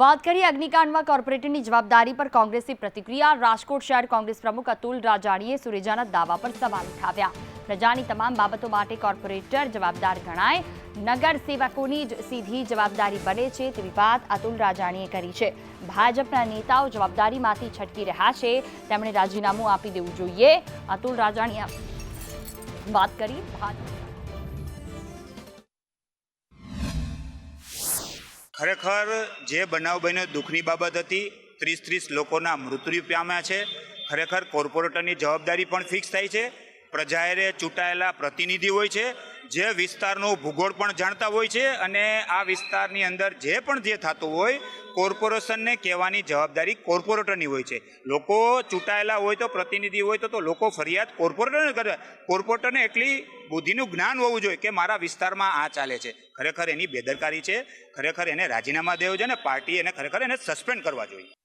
વાત કરીએ અગ્નિકાંડમાં કોર્પોરેટરની જવાબદારી પર કોંગ્રેસની પ્રતિક્રિયા. રાજકોટ શહેર કોંગ્રેસ પ્રમુખ અતુલ રાજાણીએ સુરેજાના દાવા પર સવાલ ઉઠાવ્યા. પ્રજાની તમામ બાબતો માટે કોર્પોરેટર જવાબદાર ગણાય. નગર સેવકોની જ સીધી જવાબદારી બને છે તેવી વાત અતુલ રાજાણીએ કરી છે. ભાજપના નેતાઓ જવાબદારીમાંથી છટકી રહ્યા છે. તેમણે રાજીનામું આપી દેવું જોઈએ. અતુલ રાજાણીએ વાત કરી ભાજપ ખરેખર જે બનાવ બન્યો દુઃખની બાબત હતી ત્રીસ ત્રીસ લોકોના મૃત્યુ પામ્યા છે. ખરેખર કોર્પોરેટરની જવાબદારી પણ ફિક્સ થાય છે. પ્રજાએ ચૂંટાયેલા પ્રતિનિધિ હોય છે. જે વિસ્તારનો ભૂગોળ પણ જાણતા હોય છે અને આ વિસ્તારની અંદર જે પણ જે થતું હોય, કોર્પોરેશનને કહેવાની જવાબદારી કોર્પોરેટરની હોય છે. લોકો ચૂંટાયેલા હોય તો પ્રતિનિધિ હોય તો લોકો ફરિયાદ કોર્પોરેટરને કરે. કોર્પોરેટરને એટલી બુદ્ધિનું જ્ઞાન હોવું જોઈએ કે મારા વિસ્તારમાં આ ચાલે છે. ખરેખર એની બેદરકારી છે, ખરેખર એને રાજીનામા દેવું જોઈએ અને પાર્ટી એને ખરેખર એને સસ્પેન્ડ કરવા જોઈએ.